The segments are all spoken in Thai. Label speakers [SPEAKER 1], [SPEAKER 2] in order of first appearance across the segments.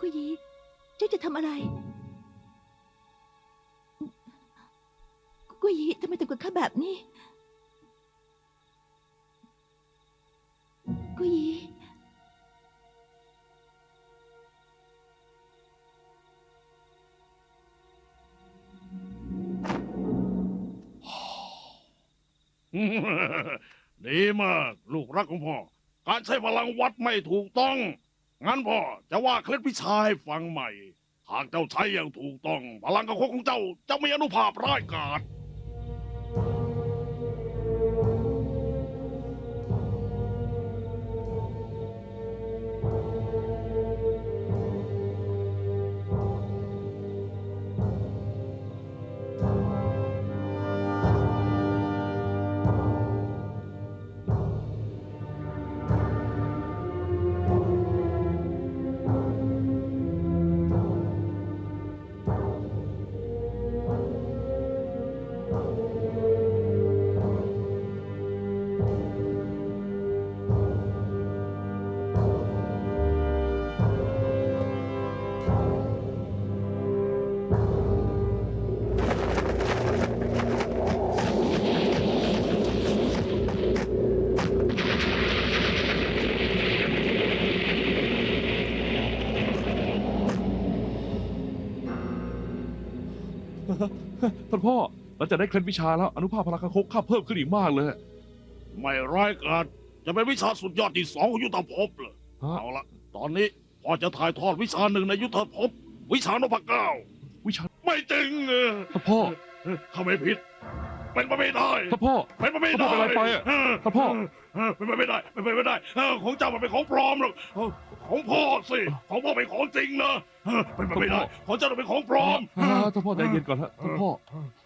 [SPEAKER 1] กุยีเจ้าจะทำอะไร กุยีทำไมทำกับข้าแบบนี้ กุยยี
[SPEAKER 2] ดีมาก ลูกรักของพ่อ การใช้พลังวัดไม่ถูกต้อง งั้นพ่อจะว่าเคล็ดวิชาให้ฟังใหม่ หากเจ้าใช้อย่างถูกต้อง พลังกระโคของเจ้าจะมีอนุภาพร้ายกาจ
[SPEAKER 3] ท่านพ่อหลังจากได้เคล็ดวิชาแล้วอนุภาพพลังคังคกข้าเพิ่มขึ้นอีกมากเลย
[SPEAKER 2] ไม่ร้ายกาจจะเป็นวิชาสุดยอดที่สองของยุทธภพเลย
[SPEAKER 3] ฮะ
[SPEAKER 2] เอาละตอนนี้พ่อจะถ่ายทอดวิชาหนึ่งในยุทธภพ วิชานพเก้า
[SPEAKER 3] วิชา
[SPEAKER 2] ไม่จริงเออ
[SPEAKER 3] ท่านพ่อ
[SPEAKER 2] ข้าไม่ผิด เป็นไปไม่ได้
[SPEAKER 3] ท่านพ่อ
[SPEAKER 2] เป็นไปไม่
[SPEAKER 3] ท่านพ่
[SPEAKER 2] ได้
[SPEAKER 3] อเป็นอะไรไปอะ
[SPEAKER 2] เท่า
[SPEAKER 3] นพ่อ
[SPEAKER 2] เเป็นไปไม่ได้เป็นไปไม่ได้เออของเจ้ามันเป็นของปลอมหรอกเออของพ่อสิของพ่อเป็นของจริงนะเออเป็นไปไม่ได้ของเจ้าเป็นของปลอม
[SPEAKER 3] อ่าท่านพ่อใจเย็นก่อนฮะท่านพ่อ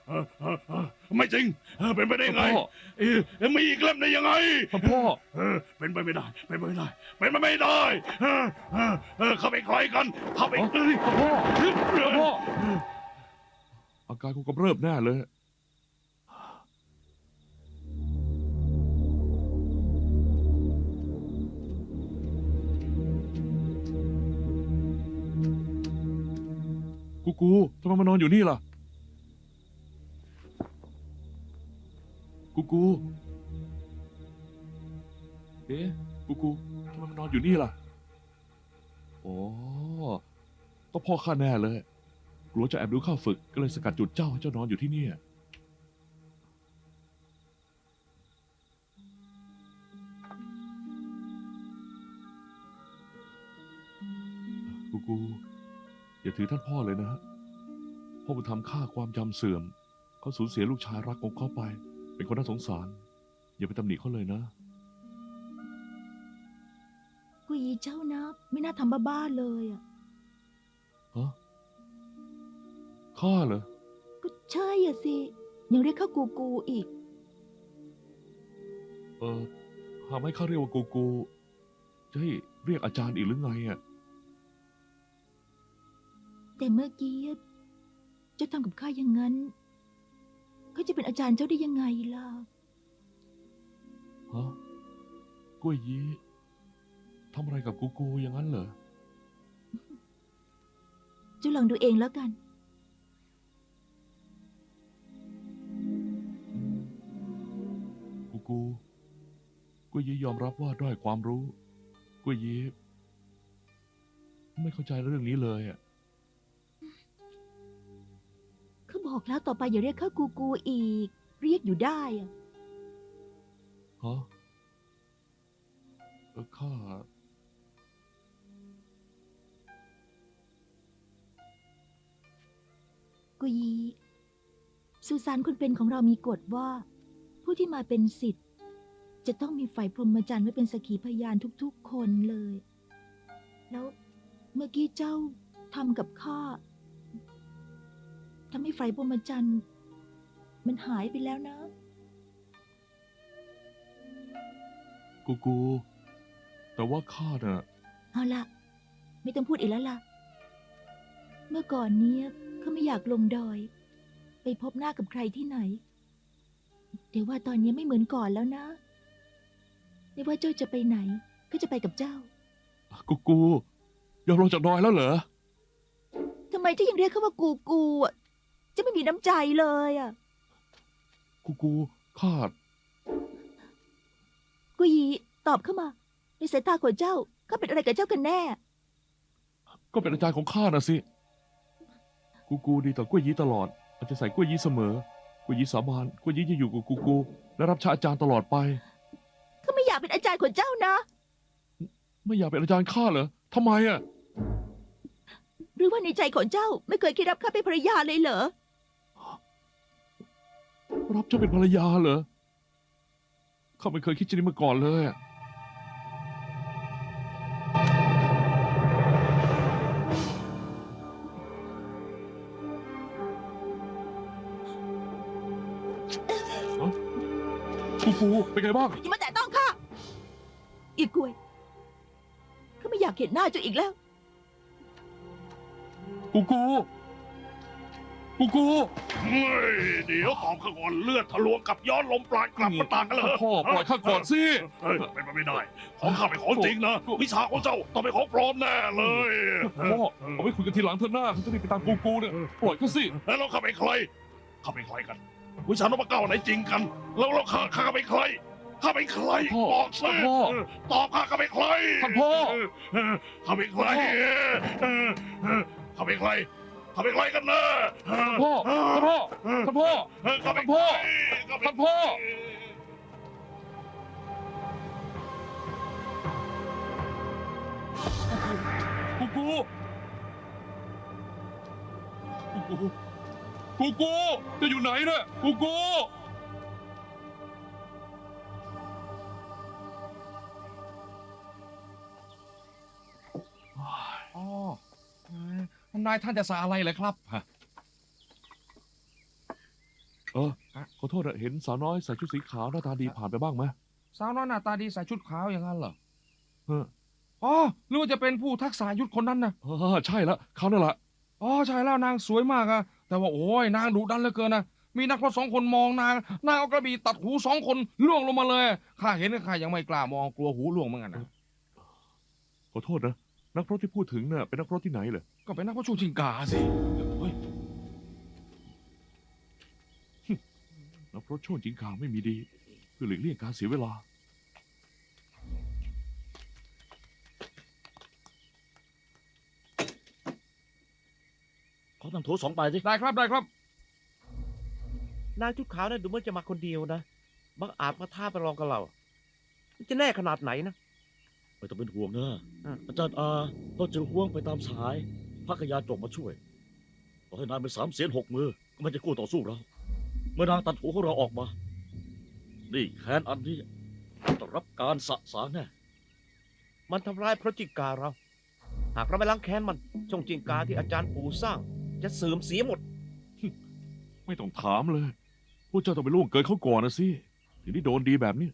[SPEAKER 2] เออเออเออไม่จริงเออเป็นไปได้
[SPEAKER 3] ท่าน
[SPEAKER 2] ไง
[SPEAKER 3] พ่อ
[SPEAKER 2] เออมีอีกเล่มได้ยังไง
[SPEAKER 3] ท่านพ่อ
[SPEAKER 2] เออเป็นไปไม่ได้ เป็นไปไม่ได้ เป็นไปไม่ได้เออเออเออเขาเป็นใครกันเขาเป็นเอ้ย
[SPEAKER 3] ท่านพ่อ
[SPEAKER 2] เฮ้ย
[SPEAKER 3] ท่านพ่อ อาการคงกำเริบแน่เลย กูทำไมมานอนอยู่นี่ล่ะ กูกู เอ๊ะกูกูทำไมมานอนอยู่นี่ล่ะอ๋อต้องพ่อข้าแน่เลย กลัวจะแอบดูข้าฝึก ก็เลยสกัดจุดเจ้าให้เจ้านอนอยู่ที่เนี่ย กูกู อย่าถือท่านพ่อเลยนะฮะ พ่อบุญธรรมฆ่าความจำเสื่อม เขาสูญเสียลูกชายรักของเขาไป เป็นคนน่าสงสาร อย่าไปตำหนิเขาเลยนะ
[SPEAKER 1] กุยยีเจ้านะ ไม่น่าทำบ้าๆเลยอะ
[SPEAKER 3] ฮะข้าเหรอ
[SPEAKER 1] ก็ใช่อะสิ ยังเรียกเข้ากูกูอีก
[SPEAKER 3] เออหากไม่ข้าเรียกว่ากูกู จะให้เรียกอาจารย์อีกหรือไงอะ
[SPEAKER 1] แต่เมื่อกี้เจ้าทำกับข้าอย่างนั้นเขาจะเป็นอาจารย์เจ้าได้ยังไงล่ะ
[SPEAKER 3] ฮะกล้วยยี้ทำอะไรกับกูกูอย่างนั้นเหรอ
[SPEAKER 1] เจ้าลองดูเองแล้วกัน
[SPEAKER 3] กูกูกล้วยยี้ยอมรับว่าด้อยความรู้กล้วยยี้ไม่เข้าใจเรื่องนี้เลยอะ
[SPEAKER 1] เขาบอกแล้วต่อไปอย่าเรียกเข้ากูกูอีก เรียกอยู่ได้อะ
[SPEAKER 3] ฮะเออข้า
[SPEAKER 1] กุยยีสุสานคนเป็นของเรามีกฎว่า ผู้ที่มาเป็นสิทธิ์ จะต้องมีฝ่ายพรหมจรรย์ไว้เป็นสกขีพยานทุกๆคนเลย แล้วเมื่อกี้เจ้าทำกับข้า ทำให้ฝ่ายพรหมจรรย์มันหายไปแล้วนะ
[SPEAKER 3] กูกู แต่ว่าข้าน่ะ
[SPEAKER 1] เอาละไม่ต้องพูดอีกแล้วล่ะ เมื่อก่อนเนี้ยเขาไม่อยากลงดอย ไปพบหน้ากับใครที่ไหนเดี๋ยวว่าตอนนี้ไม่เหมือนก่อนแล้วนะ ไม่ว่าเจ้าจะไปไหน ก็จะไปกับเจ้า
[SPEAKER 3] กูกูทยอมลงจากดอยแล้วเหรอ
[SPEAKER 1] ทำไมเจ้ายังเรียกเขาว่ากูกูอะเจะไม่มีน้ำใจเลยอะ
[SPEAKER 3] กูกูข้า
[SPEAKER 1] กุยหยีตอบเข้ามา ในสายตาของเจ้าเขาเป็นอะไรกับเจ้ากันแน่
[SPEAKER 3] ก็เป็นอาจารย์ของข้านะสิ กูกูดีต่อกล้วยยี้ตลอดอาจจะใส่กล้วยยี้เสมอ กล้วยยี้สาบาน กล้วยยี้จะอยู่กับกูกู และรับใช้อาจารย์ตลอดไป
[SPEAKER 1] เขาไม่อยากเป็นอาจารย์ของเจ้านะ
[SPEAKER 3] ไม่อยากเป็นอาจารย์ข้าเหรอทำไมอะ
[SPEAKER 1] หรือว่าในใจของเจ้าไม่เคยคิดรับข้าเป็นภรรยาเลยเหรอ
[SPEAKER 3] รับเจ้าเป็นภรรยาเหรอข้าไม่เคยคิดจะนี้มาก่อนเลยอะกูกูเป็นไงบ้าง
[SPEAKER 1] อย่ามาแตะต้องข้าอีกกวยเขาไม่อยากเห็นหน้าเจ้าอีกแล้ว
[SPEAKER 3] กูกู กูกู
[SPEAKER 2] เฮ้ยเดี๋ยวตอบข้าก่อนเลือดทะลวงกับย้อนลมปราณกลับมาต่างกันเลย
[SPEAKER 3] พ่อปล่อยข้าก่อนสิ
[SPEAKER 2] เฮ้ยเป็นไปไม่ได้ ของข้าเป็นของจริงนะ วิชาของเจ้าต้องเป็นของปลอมแน่เลย
[SPEAKER 3] พ่อเอาไว้คุยกันทีหลังเถอะหน้าเขาจะรีบไปตามกูกูเนี่ยปล่อยเขาสิ
[SPEAKER 2] แล้วเราข้าเป็นใครข้าเป็นใครกัน วิชานพเก้าไหนจริงกัน แล้วเราข้าข้าเป็นใครข้าเป็นใครบอกสิ
[SPEAKER 3] พ่อ
[SPEAKER 2] ตอบข้าข้าเป็นใคร
[SPEAKER 3] ท่านพ่อ
[SPEAKER 2] ข้าเป็นใครข้าเป็นใคร ข้าเป็นใครกันนะ
[SPEAKER 3] ท่านพ่อท่านพ่อท่านพ่อ
[SPEAKER 2] ข้าเป็น
[SPEAKER 3] ท่านพ่อ
[SPEAKER 2] ข้เป็น
[SPEAKER 3] ท่านพ่อกูกูกูกูกูกูจะอยู่ไหนเนี่ยกูกู
[SPEAKER 4] นายท่านจะสาอะไรเลยครับฮะ
[SPEAKER 3] เออขอโทษอะเห็นสาวน้อยใส่ชุดสีขาวหน้าตาดีผ่านไปบ้างไหม
[SPEAKER 4] สาวน้อยหน้าตาดีใส่ชุดขาวอย่างนั้นเหรอ
[SPEAKER 3] เออ
[SPEAKER 4] อ๋อหรือว่าจะเป็นผู้ทักษายุทธคนนั้นนะ
[SPEAKER 3] เออใช่แล้วเขานั่นแหละ
[SPEAKER 4] อ๋อใช่แล้วนางสวยมากอะแต่ว่าโอ้ยนางดุดันเหลือเกินนะมีนักพรตสองคนมองนางนางเอากระบี่ตัดหูสองคนล่วงลงมาเลยข้าเห็นข้ายังไม่กล้ามองกลัวหูล่วงเหมือนกันนะ
[SPEAKER 3] ขอโทษนะ นักรบที่พูดถึงเนี่ยเป็นนักรบที่ไหนเหรอ
[SPEAKER 4] ก็เป็นนักพรตชูชิงกาสิเฮ้ย
[SPEAKER 3] นักรบโช่วงจิงกาไม่มีดีเพื่อหลีกเลี่ยงการเสียเวลา
[SPEAKER 5] ขอตั้งโถสองใบสิ
[SPEAKER 4] ได้ครับได้ครับ
[SPEAKER 6] นางชุดขาวนั่นดูเหมือนจะมาคนเดียวนะ บังอาจมาท้าประลองกับเรา มันจะแน่ขนาดไหนนะ
[SPEAKER 5] ไม่ต้องเป็นห่วงนะ
[SPEAKER 6] อะ
[SPEAKER 5] อาจารย์อาต้องเจอห่วงไปตามสายพักยาจบมาช่วยต่อให้นายเป็นสามเสียนหกมือ ก็ไม่จะกู้ต่อสู้เรา เมื่อนางตัดหัวของเราออกมา นี่แค้นอันนี้ต้องรับการสะสางแน่
[SPEAKER 6] มันทำร้ายพระจิกาเรา หากเราไม่ล้างแค้นมันช่องจิงกาที่อาจารย์ปู่สร้าง จะเสื่อมเสียหมด
[SPEAKER 3] ไม่ต้องถามเลย พวกเจ้าต้องไปล่วงเกินเขาก่อนนะสิ ถึงได้โดนดีแบบนี้